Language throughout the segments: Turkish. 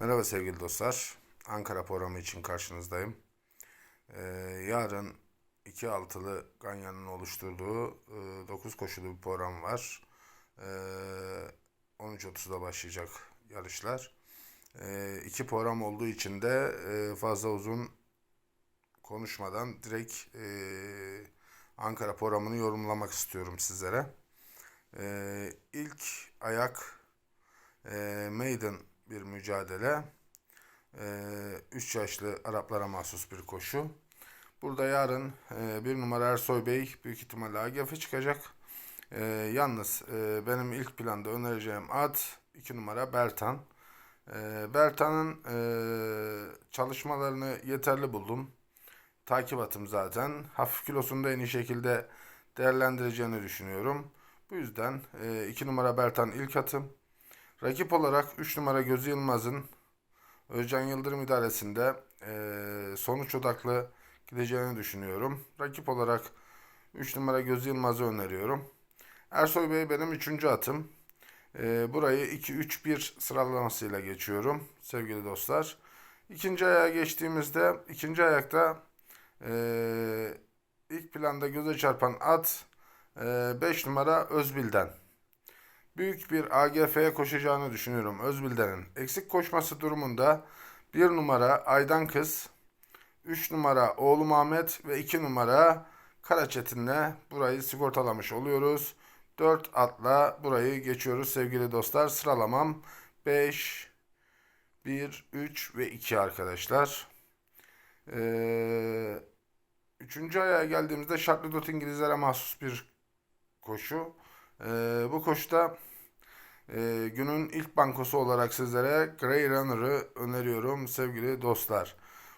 Merhaba sevgili dostlar. Ankara programı için karşınızdayım. Ee, yarın iki altılı Ganyan'ın oluşturduğu 9 koşulu bir program var. Ee, 13.30'da başlayacak yarışlar. Ee, iki program olduğu için de e, fazla uzun konuşmadan direkt e, Ankara programını yorumlamak istiyorum sizlere. Ee, ilk ayak e, maiden bir mücadele. 3 yaşlı Araplara mahsus bir koşu. Burada yarın e, bir numara Ersoy Bey büyük ihtimalle AGF çıkacak. E, yalnız e, benim ilk planda önereceğim at 2 numara Bertan. E, Bertan'ın e, çalışmalarını yeterli buldum. Takip atım zaten. Hafif kilosunu da en iyi şekilde değerlendireceğini düşünüyorum. Bu yüzden 2 numara Bertan ilk atım. Rakip olarak 3 numara Gözü Yılmaz'ın Özcan Yıldırım idaresinde e, sonuç odaklı gideceğini düşünüyorum. Rakip olarak 3 numara Gözü Yılmaz'ı öneriyorum. Ersoy Bey benim 3. atım. E, burayı 2-3-1 sıralamasıyla geçiyorum sevgili dostlar. İkinci ayağa geçtiğimizde ikinci ayakta e, ilk planda göze çarpan at 5 e, numara Özbil'den büyük bir AGF'ye koşacağını düşünüyorum Özbilden'in. Eksik koşması durumunda 1 numara Aydan Kız, 3 numara Oğlum Ahmet ve 2 numara Karaçetin'le burayı sigortalamış oluyoruz. 4 atla burayı geçiyoruz sevgili dostlar. Sıralamam 5, 1, 3 ve 2 arkadaşlar. Ee, üçüncü ayağa geldiğimizde dot İngilizlere mahsus bir koşu. Ee, bu koşuda e, günün ilk bankosu olarak sizlere Grey Runner'ı öneriyorum sevgili dostlar.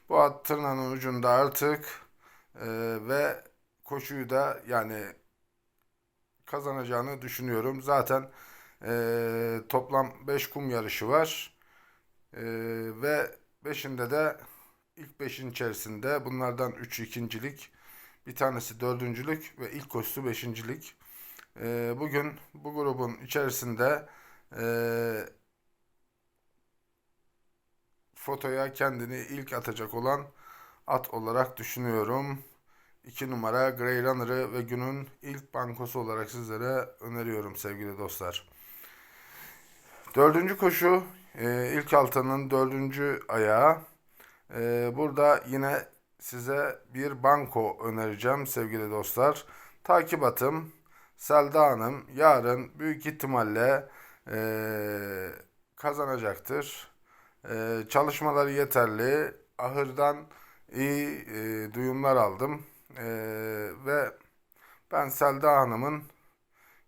Bu at tırnağının ucunda artık e, ve koşuyu da yani kazanacağını düşünüyorum. Zaten e, toplam 5 kum yarışı var e, ve 5'inde de ilk 5'in içerisinde bunlardan 3'ü ikincilik, bir tanesi dördüncülük ve ilk koşusu beşincilik. E, bugün bu grubun içerisinde e, fotoya kendini ilk atacak olan at olarak düşünüyorum. 2 numara Grey Runner'ı ve günün ilk bankosu olarak sizlere öneriyorum sevgili dostlar. Dördüncü koşu e, ilk altının dördüncü ayağı. E, burada yine size bir banko önereceğim sevgili dostlar. Takip atım Selda Hanım yarın büyük ihtimalle e, kazanacaktır. E, çalışmaları yeterli. Ahırdan iyi e, duyumlar aldım. E, ve ben Selda Hanım'ın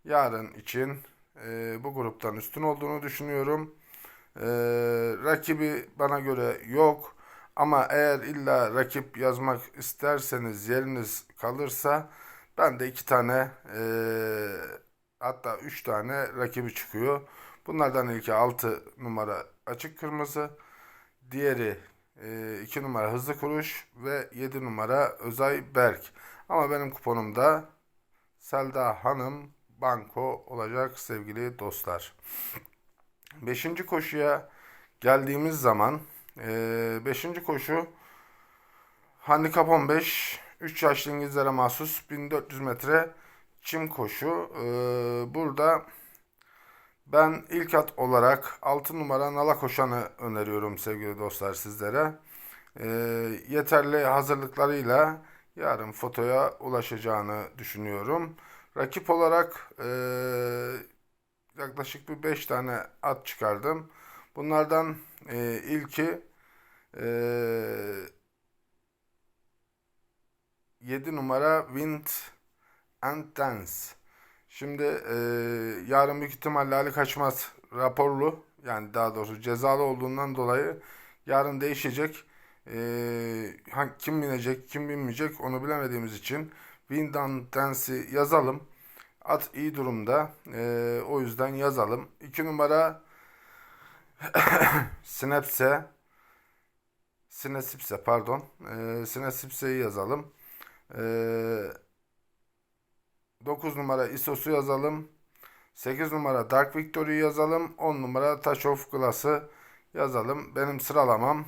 yarın için e, bu gruptan üstün olduğunu düşünüyorum. E, rakibi bana göre yok. Ama eğer illa rakip yazmak isterseniz yeriniz kalırsa ben de iki tane e, hatta üç tane rakibi çıkıyor. Bunlardan ilki 6 numara açık kırmızı. Diğeri 2 e, numara hızlı kuruş ve 7 numara Özay Berk. Ama benim kuponumda Selda Hanım Banko olacak sevgili dostlar. Beşinci koşuya geldiğimiz zaman e, beşinci koşu handikap 15 3 yaşlı İngilizlere mahsus 1400 metre çim koşu. Ee, burada ben ilk at olarak 6 numara Nala Koşan'ı öneriyorum sevgili dostlar sizlere. Ee, yeterli hazırlıklarıyla yarın fotoya ulaşacağını düşünüyorum. Rakip olarak e, yaklaşık bir 5 tane at çıkardım. Bunlardan e, ilki e, 7 numara Wind and Dance. Şimdi e, yarın büyük ihtimalle Ali Kaçmaz raporlu yani daha doğrusu cezalı olduğundan dolayı yarın değişecek. E, kim binecek kim binmeyecek onu bilemediğimiz için Wind and Dance'i yazalım. At iyi durumda. E, o yüzden yazalım. 2 numara Snapse Sinesipse pardon. E, Sinesipse'yi yazalım. Ee, 9 numara ISO'su yazalım. 8 numara Dark Victory yazalım. 10 numara Touch of Glass'ı yazalım. Benim sıralamam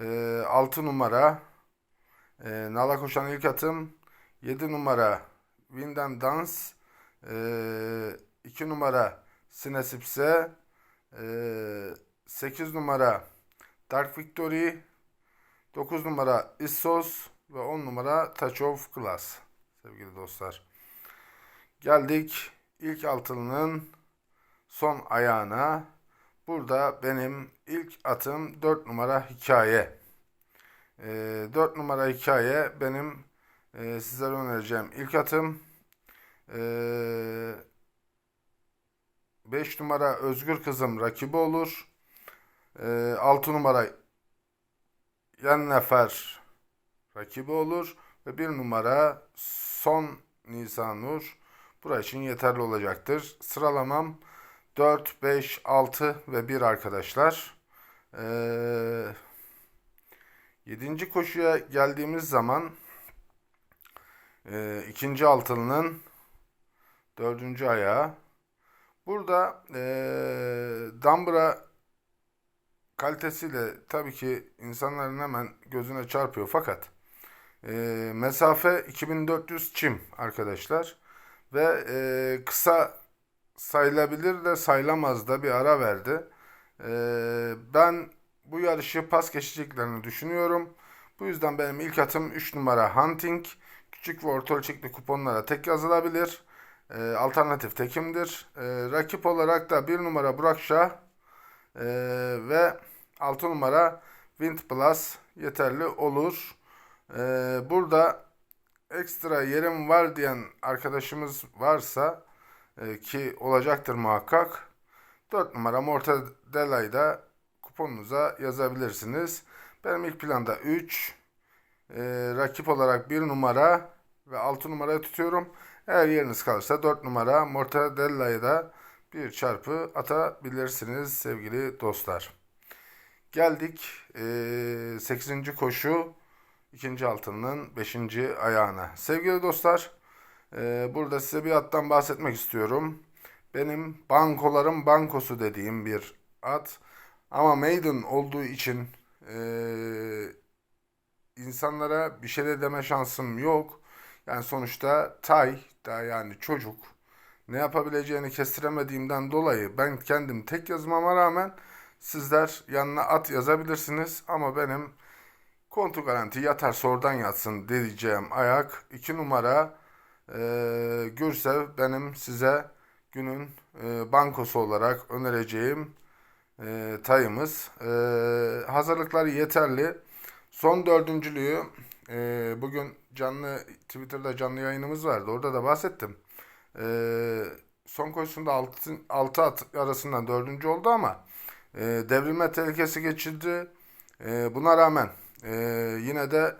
e, 6 numara Nala Koşan ilk atım 7 numara Winden Dans e, 2 numara Sinesipse e, 8 numara Dark Victory 9 numara Issos ve 10 numara Touch of Class sevgili dostlar. Geldik ilk altılının son ayağına. Burada benim ilk atım 4 numara hikaye. E, 4 numara hikaye benim e, sizlere önereceğim ilk atım. E, 5 numara Özgür Kızım rakibi olur. E, 6 numara Yennefer rakibi olur. Ve 1 numara Son Nisan Nur burası için yeterli olacaktır. Sıralamam 4, 5, 6 ve 1 arkadaşlar. Ee, 7. koşuya geldiğimiz zaman e, ikinci altılının dördüncü ayağı. Burada e, Dambra kalitesiyle tabii ki insanların hemen gözüne çarpıyor fakat e, mesafe 2400 çim arkadaşlar ve e, kısa sayılabilir de sayılamaz da bir ara verdi. E, ben bu yarışı pas geçeceklerini düşünüyorum. Bu yüzden benim ilk atım 3 numara Hunting. Küçük ve orta ölçekli kuponlara tek yazılabilir. E, alternatif tekimdir. E, rakip olarak da 1 numara Burak Şah e, ve 6 numara Wind Plus yeterli olur. E, burada ekstra yerim var diyen arkadaşımız varsa e, ki olacaktır muhakkak 4 numara Mortadela'yı kuponunuza yazabilirsiniz. Benim ilk planda 3 e, rakip olarak 1 numara ve 6 numara tutuyorum. Eğer yeriniz kalırsa 4 numara Mortadela'yı da bir çarpı atabilirsiniz sevgili dostlar. Geldik e, 8. koşu ikinci altının 5. ayağına. Sevgili dostlar e, burada size bir attan bahsetmek istiyorum. Benim bankoların bankosu dediğim bir at. Ama maiden olduğu için e, insanlara bir şey de deme şansım yok. Yani sonuçta Tay da yani çocuk ne yapabileceğini kestiremediğimden dolayı ben kendim tek yazmama rağmen sizler yanına at yazabilirsiniz ama benim kontu garanti yatarsa oradan yatsın diyeceğim ayak 2 numara e, Gürsev benim size günün e, bankosu olarak önereceğim e, tayımız. E, hazırlıklar yeterli. Son dördüncülüğü e, bugün canlı Twitter'da canlı yayınımız vardı. Orada da bahsettim. E, son koşusunda 6, 6 at arasından dördüncü oldu ama e, devrilme tehlikesi geçirdi. E, buna rağmen e, yine de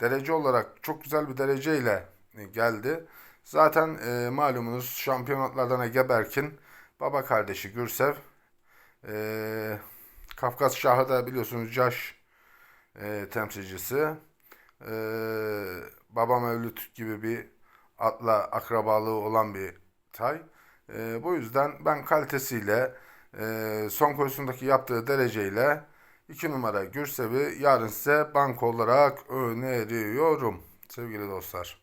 derece olarak çok güzel bir dereceyle geldi. Zaten e, malumunuz şampiyonatlardan Ege Berk'in baba kardeşi Gürsev. E, Kafkas Şahı da biliyorsunuz Caş e, temsilcisi. E, baba Mevlüt gibi bir atla akrabalığı olan bir tay. E, bu yüzden ben kalitesiyle e, son koşusundaki yaptığı dereceyle 2 numara Gürsev'i yarın size bank olarak öneriyorum sevgili dostlar.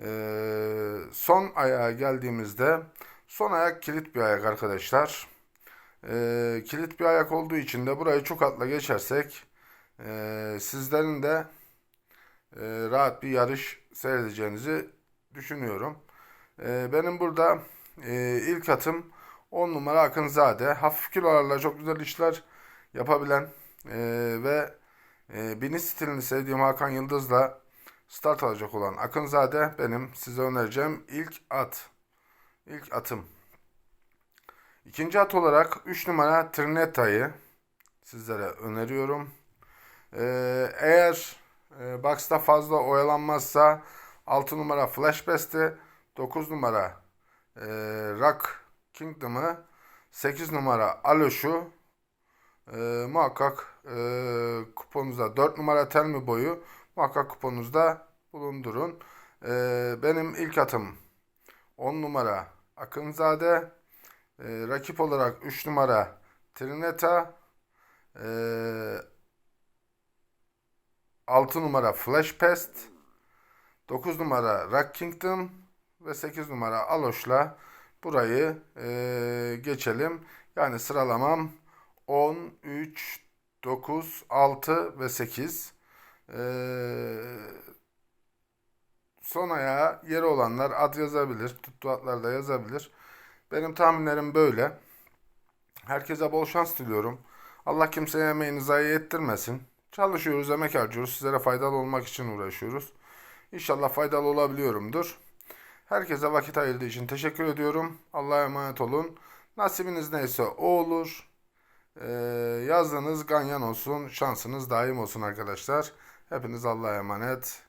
Ee, son ayağa geldiğimizde son ayak kilit bir ayak arkadaşlar. Ee, kilit bir ayak olduğu için de burayı çok atla geçersek e, sizlerin de e, rahat bir yarış seyredeceğinizi düşünüyorum. E, benim burada e, ilk atım 10 numara Akınzade. Hafif kilolarla çok güzel işler yapabilen e, ve e, biniş stilini sevdiğim Hakan Yıldız'la start alacak olan Akınzade benim size önereceğim ilk at. İlk atım. İkinci at olarak 3 numara Trineta'yı sizlere öneriyorum. Ee, eğer e, box'ta fazla oyalanmazsa 6 numara Flash Best'i, 9 numara e, Rock Kingdom'ı, 8 numara Aloş'u e, muhakkak e, kuponunuzda 4 numara Telmi boyu muhakkak kuponunuzda bulundurun. E, benim ilk atım 10 numara Akınzade. E, rakip olarak 3 numara Trineta. Ee, 6 numara Flash Pest, 9 numara Rock Kingdom ve 8 numara Aloş'la burayı ee, geçelim. Yani sıralamam 10, 3, 9, 6 ve 8. Ee, son ayağa yeri olanlar ad yazabilir, tuttu atlar da yazabilir. Benim tahminlerim böyle. Herkese bol şans diliyorum. Allah kimseye emeğini zayi ettirmesin. Çalışıyoruz, emek harcıyoruz. Sizlere faydalı olmak için uğraşıyoruz. İnşallah faydalı olabiliyorumdur. Herkese vakit ayırdığı için teşekkür ediyorum. Allah'a emanet olun. Nasibiniz neyse o olur. Ee, yazdığınız ganyan olsun. Şansınız daim olsun arkadaşlar. Hepiniz Allah'a emanet.